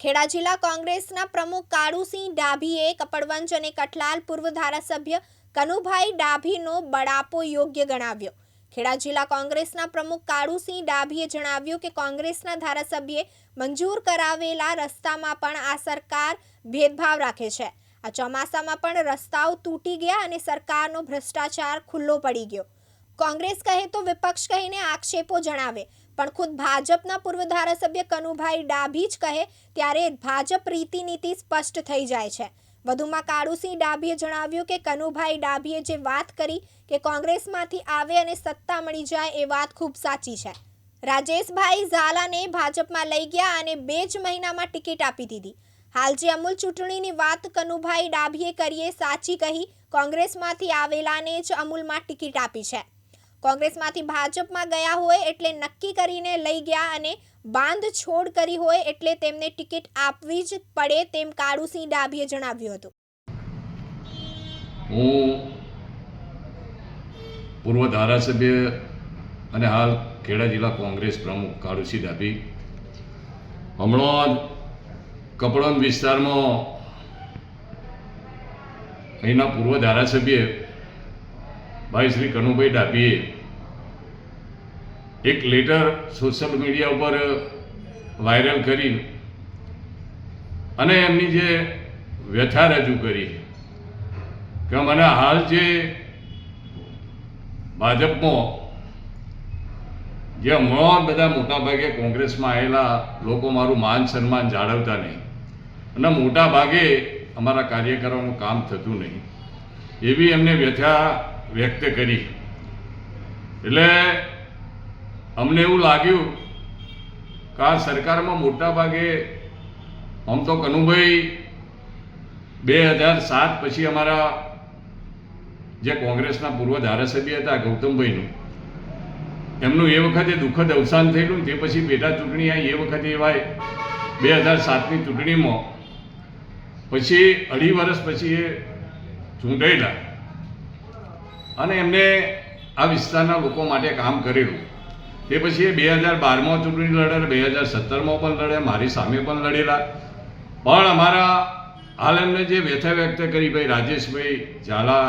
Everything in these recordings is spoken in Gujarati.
ખેડા જિલ્લા કોંગ્રેસના પ્રમુખ કાળુસિંહ ડાભીએ કપડવંજ અને કઠલાલ પૂર્વ ધારાસભ્ય કનુભાઈ ડાભીનો બળાપો યોગ્ય ગણાવ્યો. ખેડા જિલ્લા કોંગ્રેસના પ્રમુખ કાળુસિંહ ડાભીએ જણાવ્યું કે કોંગ્રેસના ધારાસભ્યે મંજૂર કરાવેલા રસ્તામાં પણ આ સરકાર ભેદભાવ રાખે છે. આ ચોમાસામાં પણ રસ્તાઓ તૂટી ગયા અને સરકારનો ભ્રષ્ટાચાર ખુલ્લો પડી ગયો. કોંગ્રેસ કહે તો વિપક્ષ કહીને આક્ષેપો જણાવે. પણ ખુદ ભાજપના પૂર્વ ધારાસભ્ય કનુભાઈ ડાભી જ કહે ત્યારે ભાજપ રીતિનીતિ સ્પષ્ટ થઈ જાય છે. વધુમાં કાળુસિંહ ડાભીએ જણાવ્યું કે કનુભાઈ ડાભીએ જે વાત કરી કે કોંગ્રેસમાંથી આવે અને સત્તા મળી જાય એ વાત ખૂબ સાચી છે. રાજેશભાઈ ઝાલાને ભાજપમાં લઈ ગયા અને બે જ મહિનામાં ટિકિટ આપી દીધી. હાલ જે અમૂલ ચૂંટણીની વાત કનુભાઈ ડાભીએ કરીએ સાચી કહી કોંગ્રેસમાંથી આવેલાને જ અમૂલમાં ટિકિટ આપી છે. કોંગ્રેસમાંથી ભાજપમાં ગયા હોય એટલે નક્કી કરીને લઈ ગયા અને બાંધ છોડ કરી હોય એટલે તેમને ટિકિટ આપવી જ પડે તેમ કાળુસિંહ ડાભીએ જણાવ્યું હતું. હું પૂર્વ ધારાસભ્ય અને હાલ ખેડા જિલ્લા કોંગ્રેસ પ્રમુખ કાળુસિંહ ડાભી. હમણાં જ વિસ્તારમાં અહીંના પૂર્વ ધારાસભ્ય ભાઈ શ્રી કનુભાઈ ડાભીએ. એક લેટર સોશિયલ મીડિયા ઉપર વાયરલ કરી અને એમની જે વ્યથા રજૂ કરી કે મને હાલ જે ભાજપમાં જે હમણાં બધા મોટા ભાગે કોંગ્રેસમાં આવેલા લોકો મારું માન સન્માન જાળવતા નહીં. અને મોટા ભાગે અમારા કાર્યકરોનું કામ થતું નહીં. એવી એમને વ્યથા વ્યક્ત કરી. એટલે અમને એવું લાગ્યું કે આ સરકારમાં મોટા ભાગે આમ તો કનુભાઈ બે હજાર સાત પછી અમારા જે કોંગ્રેસના પૂર્વ ધારાસભ્ય હતા, ગૌતમભાઈનું, એમનું એ વખતે દુઃખદ અવસાન થયેલું, તે પછી પેટા ચૂંટણી આવી, એ વખતે એવા બે હજાર સાતની ચૂંટણીમાં. પછી અઢી વર્ષ પછી એ ચૂંટાયેલા. અને એમને આ વિસ્તારના લોકો માટે કામ કરેલું. તે પછી એ બે હજાર બારમાં ચૂંટણી લડે બે હજાર સત્તરમાં પણ લડે, મારી સામે પણ લડેલા. પણ અમારા હાલ એમને જે વ્યથા વ્યક્ત કરી ભાઈ રાજેશભાઈ ઝાલા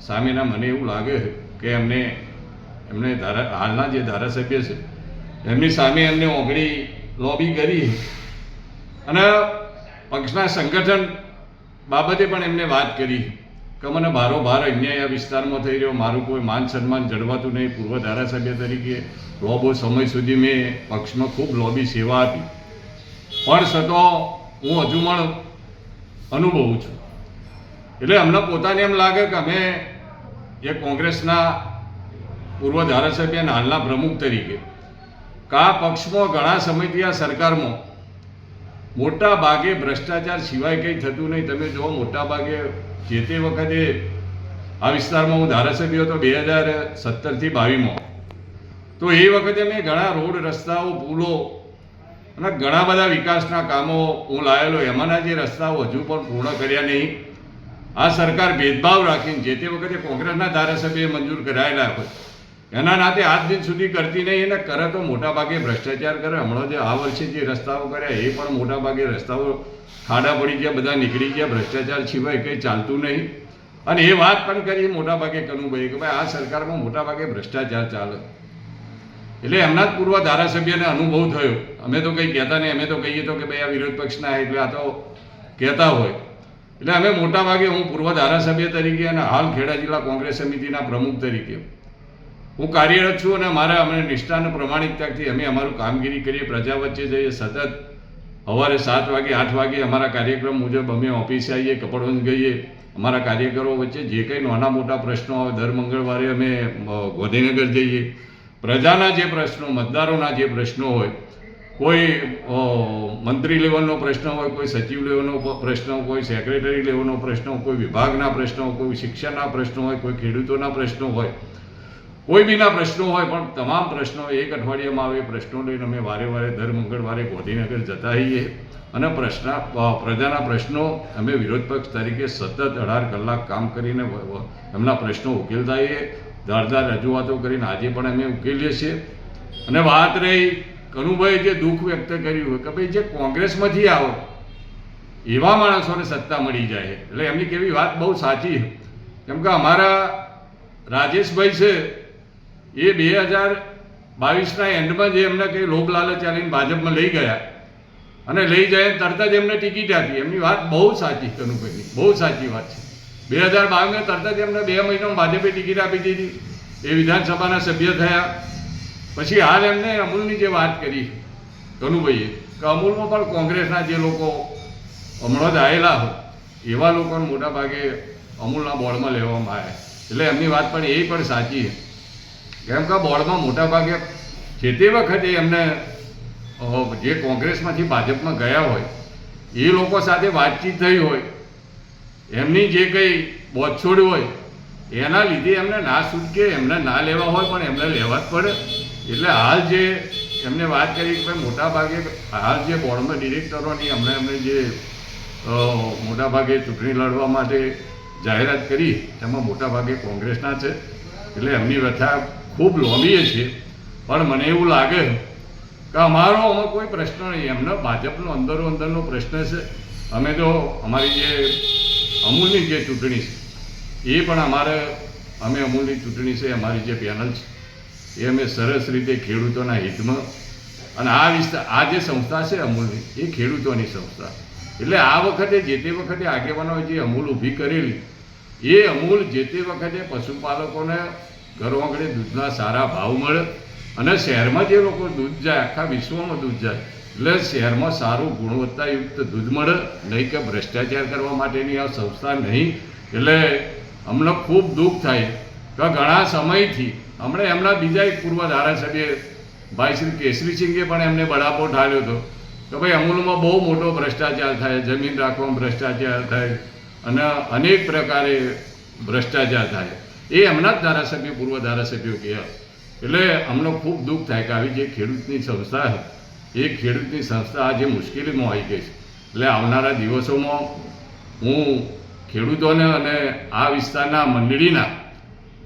સામેના મને એવું લાગે કે એમને એમને ધારા, હાલના જે ધારાસભ્ય છે, એમની સામે એમને ઓગળી લોબી કરી. અને પક્ષના સંગઠન બાબતે પણ એમને વાત કરી. કે મને બારોબાર અન્યાય આ વિસ્તારમાં થઈ રહ્યો, મારું કોઈ માન સન્માન જળવાતું નહીં. પૂર્વ ધારાસભ્ય તરીકે લોબો સમય સુધી મેં પક્ષમાં ખૂબ લોબી સેવા આપી. પણ છતો હું હજુ પણ અનુભવું છું. એટલે અમને પોતાને એમ લાગે કે અમે એ કોંગ્રેસના પૂર્વ ધારાસભ્ય અને હાલના પ્રમુખ તરીકે, કા પક્ષમાં ઘણા સમયથી આ સરકારમાં મોટા ભાગે ભ્રષ્ટાચાર સિવાય કંઈ થતું નહીં. તમે જુઓ મોટા ભાગે જે તે વખતે આ વિસ્તારમાં હું ધારાસભ્ય હતો બે હજાર સત્તરથી બાવીસમાં. તો એ વખતે મેં ઘણા રોડ રસ્તાઓ પુલો અને ઘણા બધા વિકાસના કામો હું લાવેલો એમાંના જે રસ્તાઓ હજુ પણ પૂર્ણ કર્યા નહીં. આ સરકાર ભેદભાવ રાખીને જે તે વખતે કોંગ્રેસના ધારાસભ્યએ મંજૂર કરાયેલા હોય. એના નાતે આજ દિન સુધી કરતી નહીં અને કરે તો મોટા ભાગે ભ્રષ્ટાચાર કરે. હમણાં જે આ વર્ષે જે રસ્તાઓ કર્યા, એ પણ મોટા ભાગે રસ્તાઓ ખાડા પડી ગયા, બધા નીકળી ગયા, ભ્રષ્ટાચાર સિવાય કંઈ ચાલતું નહીં. અને એ વાત પણ કરી મોટા ભાગે કનુભાઈ કે ભાઈ, આ સરકારમાં મોટા ભાગે ભ્રષ્ટાચાર ચાલે. એટલે એમના જ પૂર્વ ધારાસભ્યને અનુભવ થયો. અમે તો કંઈ કહેતા નહીં, અમે તો કહીએ તો કે ભાઈ, આ વિરોધ પક્ષના એટલે આ તો કહેતા હોય. એટલે અમે મોટા ભાગે હું પૂર્વ ધારાસભ્ય તરીકે અને હાલ ખેડા જિલ્લા કોંગ્રેસ સમિતિના પ્રમુખ તરીકે હું કાર્યરત છું અને મારા અમે નિષ્ઠા પ્રમાણિકતાથી અમે અમારું કામગીરી કરીએ. પ્રજા વચ્ચે જઈએ, સતત સવારે સાત વાગે, આઠ વાગે અમારા કાર્યક્રમ મુજબ અમે ઓફિસે આવીએ, કપડવંજ ગઈએ. અમારા કાર્યકરો વચ્ચે જે કંઈ નાના મોટા પ્રશ્નો આવે, દર મંગળવારે અમે ગાંધીનગર જઈએ. પ્રજાના જે પ્રશ્નો, મતદારોના જે પ્રશ્નો હોય, કોઈ મંત્રી લેવલનો પ્રશ્ન હોય, કોઈ સચિવ લેવલનો પ્રશ્ન કોઈ સેક્રેટરી લેવલનો પ્રશ્ન કોઈ વિભાગના પ્રશ્નો કોઈ શિક્ષણના પ્રશ્નો હોય, કોઈ ખેડૂતોના પ્રશ્નો હોય કોઈ બીના પ્રશ્નો હોય, પણ તમામ પ્રશ્નો એક અઠવાડિયામાં આવે, પ્રશ્નો લઈને અમે વારે વારે, દર મંગળવારે ગાંધીનગર જતા રહીએ. અને પ્રશ્ન પ્રજાના પ્રશ્નો અમે વિરોધ પક્ષ તરીકે સતત અઢાર કલાક કામ કરીને એમના પ્રશ્નો ઉકેલતા રહીએ. ધારદાર રજૂઆતો કરીને આજે પણ અમે ઉકેલીએ છીએ. અને વાત રહી કનુભાઈ જે દુઃખ વ્યક્ત કર્યું હોય, કે ભાઈ જે કોંગ્રેસમાંથી આવો, એવા માણસોને સત્તા મળી જાય એટલે એમની કેવી વાત બહુ સાચી કેમ કે અમારા રાજેશભાઈ છે એ બે હજાર બાવીસના એન્ડમાં જે એમને કંઈ લોભ લાલચ ભાજપમાં લઈ ગયા અને લઈ જાય તરત જ એમને ટિકિટ આપી. એમની વાત બહુ સાચી કનુભાઈની બહુ સાચી વાત છે. બે હજાર બાવીસમાં તરત જ એમને બે મહિનામાં ભાજપે ટિકિટ આપી દીધી. એ વિધાનસભાના સભ્ય થયા. પછી હાલ એમને અમૂલની જે વાત કરી કનુભાઈએ કે અમૂલમાં પણ કોંગ્રેસના જે લોકો હમણાં જ આવેલા હોય, એવા લોકોને મોટા ભાગે અમૂલના બોર્ડમાં લેવામાં આવ્યા. એટલે એમની વાત પણ એ પણ સાચી છે. કેમ કે બોર્ડમાં મોટા ભાગે જે તે વખતે એમને જે કોંગ્રેસમાંથી ભાજપમાં ગયા હોય, એ લોકો સાથે વાતચીત થઈ હોય, એમની જે કંઈ બોછોડ હોય, એના લીધે એમને ના છૂટકે એમને ના લેવા હોય, પણ એમને લેવા જ પડે. એટલે હાલ જે એમને વાત કરી કે ભાઈ મોટા ભાગે, હાલ જે બોર્ડમાં ડિરેક્ટરોની અમને એમને જે મોટાભાગે ચૂંટણી લડવા માટે જાહેરાત કરી, એમાં મોટાભાગે કોંગ્રેસના છે. એટલે એમની વ્યથા ખૂબ લોમીએ છીએ. પણ મને એવું લાગે કે અમારો આમાં કોઈ પ્રશ્ન નહીં. એમને ભાજપનો અંદરો અંદરનો પ્રશ્ન છે. અમે તો અમારી જે અમૂલની જે ચૂંટણી છે, એ પણ અમારે, અમે અમૂલની ચૂંટણી છે અમારી જે પેનલ છે, એ અમે સરસ રીતે ખેડૂતોના હિતમાં અને આ વિસ્તાર આ જે સંસ્થા છે અમૂલની, એ ખેડૂતોની સંસ્થા. એટલે આ વખતે જે તે વખતે આગેવાનો જે અમૂલ ઊભી કરેલી, એ અમૂલ જે તે વખતે પશુપાલકોને ઘરો આંગણે દૂધના સારા ભાવ મળે અને શહેરમાં જે લોકો દૂધ જાય, આખા વિશ્વમાં દૂધ જાય, એટલે શહેરમાં સારું ગુણવત્તાયુક્ત દૂધ મળે. નહીં કે ભ્રષ્ટાચાર કરવા માટેની આ સંસ્થા નહીં. એટલે અમને ખૂબ દુઃખ થાય કે ઘણા સમયથી, હમણાં એમના બીજા એક પૂર્વ ધારાસભ્ય ભાઈ શ્રી કેસરીસિંહે પણ એમને બળાપો ઠાલ્યો હતો કે ભાઈ અમૂલમાં બહુ મોટો ભ્રષ્ટાચાર થાય, જમીન રાખવામાં ભ્રષ્ટાચાર થાય અને અનેક પ્રકારે ભ્રષ્ટાચાર થાય. એ એમના જ ધારાસભ્ય, પૂર્વ ધારાસભ્યો કહે. એટલે અમને ખૂબ દુઃખ થાય કે આવી જે ખેડૂતની સંસ્થા છે, એ ખેડૂતની સંસ્થા આજે મુશ્કેલીમાં આવી ગઈ છે. એટલે આવનારા દિવસોમાં હું ખેડૂતોને અને આ વિસ્તારના મંડળીના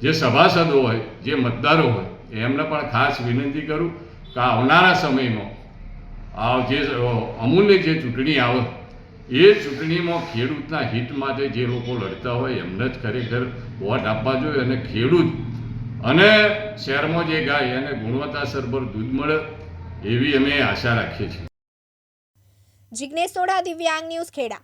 જે સભાસદો હોય, જે મતદારો હોય, એમને પણ ખાસ વિનંતી કરું કે આવનારા સમયમાં આ જે અમૂલ્ય જે ચૂંટણી આવે એ ચૂંટણીમાં ખેડૂતના હિત માટે જે લોકો લડતા હોય એમને જ ખરેખર વોટ આપવા જોઈએ અને ખેડૂત અને શહેરમાં જે ગાય એને ગુણવત્તાસરભર દૂધ મળે એવી અમે આશા રાખીએ છીએ. જિજ્ઞેશ સોઢા દિવ્યાંગ ન્યૂઝ ખેડા.